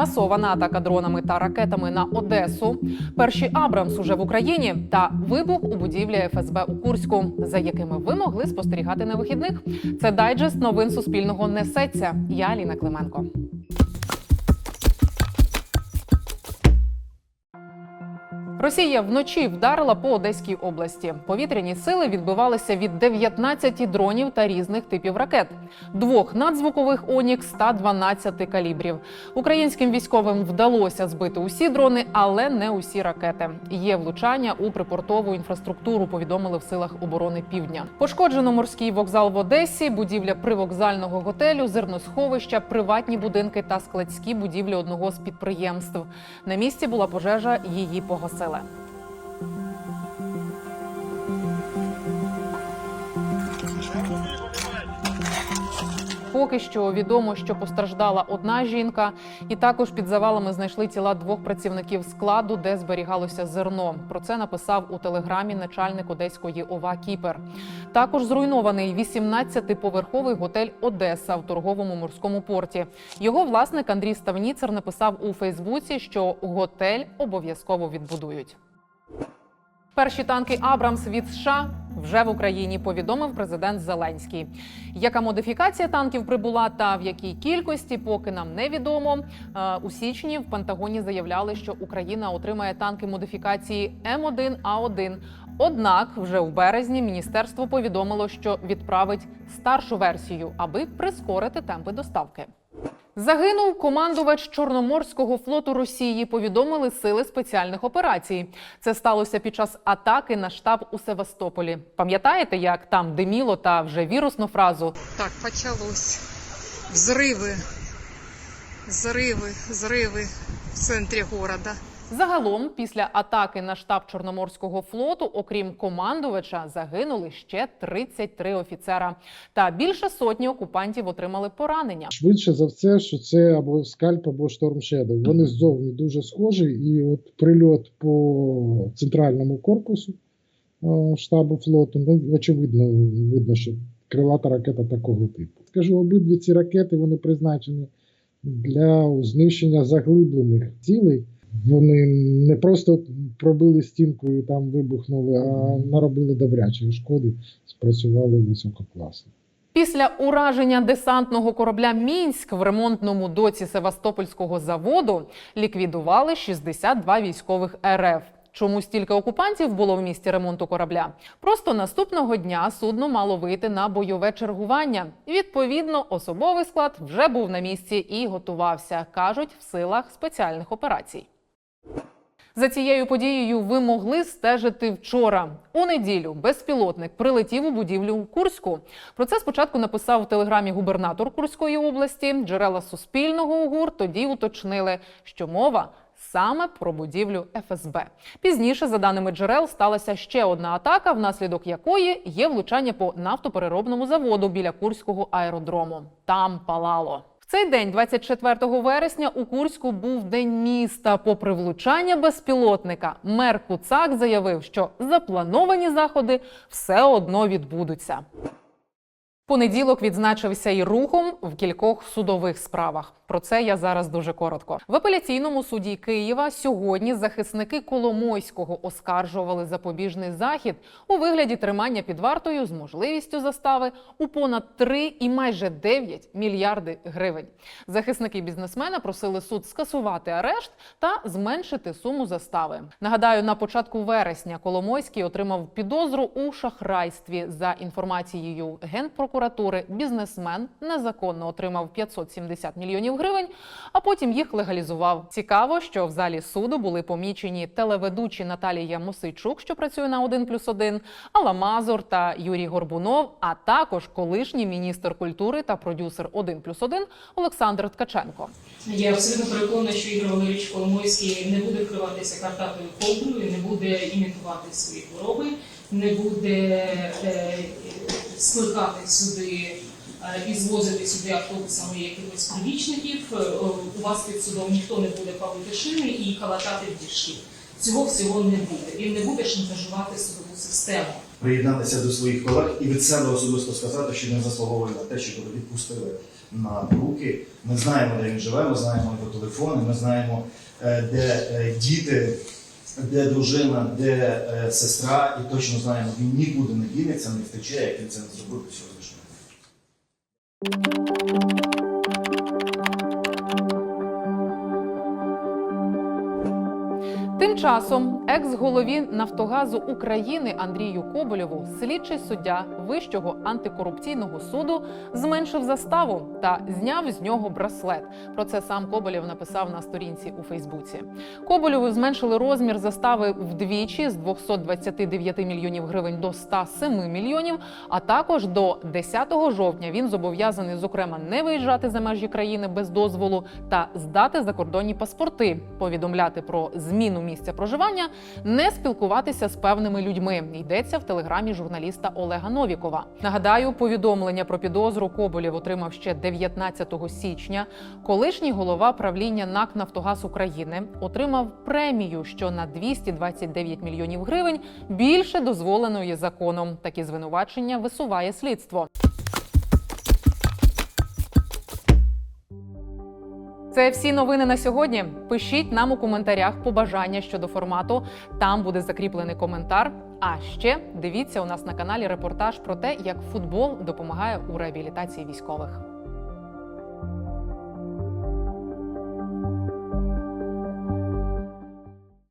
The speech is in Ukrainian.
масована атака дронами та ракетами на Одесу, перші Абрамс уже в Україні та вибух у будівлі ФСБ у Курську, за якими ви могли спостерігати на вихідних. Це дайджест новин Суспільного несеться. Я Аліна Клименко. Росія вночі вдарила по Одеській області. Повітряні сили відбивалися від 19 дронів та різних типів ракет, двох надзвукових Онікс та 12 калібрів. Українським військовим вдалося збити усі дрони, але не усі ракети. Є влучання у припортову інфраструктуру. Повідомили в силах оборони Півдня. Пошкоджено морський вокзал в Одесі, будівля привокзального готелю, зерносховища, приватні будинки та складські будівлі одного з підприємств. На місці була пожежа, її погасили. dela. Поки що відомо, що постраждала одна жінка, і також під завалами знайшли тіла двох працівників складу, де зберігалося зерно. Про це написав у телеграмі начальник одеської ОВА Кіпер. Також зруйнований 18-поверховий готель Одеса в торговому морському порті. Його власник Андрій Ставніцер написав у Фейсбуці, що готель обов'язково відбудують. Перші танки Абрамс від США вже в Україні повідомив президент Зеленський. Яка модифікація танків прибула та в якій кількості, поки нам невідомо. Е, У січні в Пентагоні заявляли, що Україна отримає танки модифікації М1А1. Однак, вже у березні міністерство повідомило, що відправить старшу версію, аби прискорити темпи доставки. Загинув командувач Чорноморського флоту Росії. Повідомили сили спеціальних операцій. Це сталося під час атаки на штаб у Севастополі. Пам'ятаєте, як там диміло та вже вірусну фразу Так, почалось. Взриви, зриви, зриви в центрі города. Загалом, після атаки на штаб Чорноморського флоту, окрім командувача, загинули ще 33 офіцера. Та більше сотні окупантів отримали поранення. Швидше за все, що це або скальп, або Storm Shadow. Вони ззовні дуже схожі, і от прильот по центральному корпусу штабу флоту, ну, очевидно, видно, що крилата ракета такого типу. Скажу, обидві ці ракети вони призначені для знищення заглиблених цілей. Вони не просто пробили стінку і там вибухнули, а наробили добрячої шкоди, спрацювали висококласно. Після ураження десантного корабля Мінськ в ремонтному доці Севастопольського заводу ліквідували 62 військових РФ. Чому стільки окупантів було в місті ремонту корабля? Просто наступного дня судно мало вийти на бойове чергування. Відповідно, особовий склад вже був на місці і готувався, кажуть в силах спеціальних операцій. За цією подією ви могли стежити вчора. У неділю безпілотник прилетів у будівлю у Курську. Про це спочатку написав в телеграмі губернатор Курської області. Джерела Суспільного УГУР тоді уточнили, що мова саме про будівлю ФСБ. Пізніше, за даними джерел, сталася ще одна атака, внаслідок якої є влучання по нафтопереробному заводу біля Курського аеродрому. Там палало. Цей день, 24 вересня, у Курську був день міста. Попри влучання безпілотника, мер Куцак заявив, що заплановані заходи все одно відбудуться. Понеділок відзначився і рухом в кількох судових справах. Про це я зараз дуже коротко. В апеляційному суді Києва сьогодні захисники Коломойського оскаржували запобіжний захід у вигляді тримання під вартою з можливістю застави у понад 3 і майже 9 мільярди гривень. Захисники бізнесмена просили суд скасувати арешт та зменшити суму застави. Нагадаю, на початку вересня Коломойський отримав підозру у шахрайстві за інформацією генпрокуратури. Бізнесмен незаконно отримав 570 мільйонів гривень, а потім їх легалізував. Цікаво, що в залі суду були помічені телеведучі Наталія Мосейчук, що працює на 1 плюс 1, Алла Мазур та Юрій Горбунов, а також колишній міністр культури та продюсер 1 плюс 1 Олександр Ткаченко. Я абсолютно переконана, що Ігор Валерійович Коломойський не буде вкриватися картатою ковдрою, не буде імітувати свої хвороби, не буде е, скликати сюди е, і звозити сюди автобусами якихось прибічників. Е, У вас під судом ніхто не буде палити шини і калатати діжки. Цього всього не буде. Він не буде шантажувати судову систему. приєднатися до своїх колег і від себе особисто сказати, що він заслуговує на те, щоб його відпустили на руки. Ми знаємо, де він живе, ми знаємо його телефони, ми знаємо, е, де е, діти, де дружина, де е, сестра, і точно знаємо, він нікуди не дінеться, не втече, як він це не зробив до Thank you. Часом екс-голові Нафтогазу України Андрію Коболєву слідчий суддя Вищого антикорупційного суду зменшив заставу та зняв з нього браслет. Про це сам Коболєв написав на сторінці у Фейсбуці. Коболєву зменшили розмір застави вдвічі з 229 мільйонів гривень до 107 мільйонів. А також до 10 жовтня він зобов'язаний, зокрема, не виїжджати за межі країни без дозволу та здати закордонні паспорти, повідомляти про зміну місця проживання, не спілкуватися з певними людьми. Йдеться в телеграмі журналіста Олега Новікова. Нагадаю, повідомлення про підозру Коболєв отримав ще 19 січня. Колишній голова правління НАК Нафтогаз України отримав премію, що на 229 мільйонів гривень більше дозволеної законом. Такі звинувачення висуває слідство. Це всі новини на сьогодні. Пишіть нам у коментарях побажання щодо формату. Там буде закріплений коментар. А ще дивіться у нас на каналі репортаж про те, як футбол допомагає у реабілітації військових.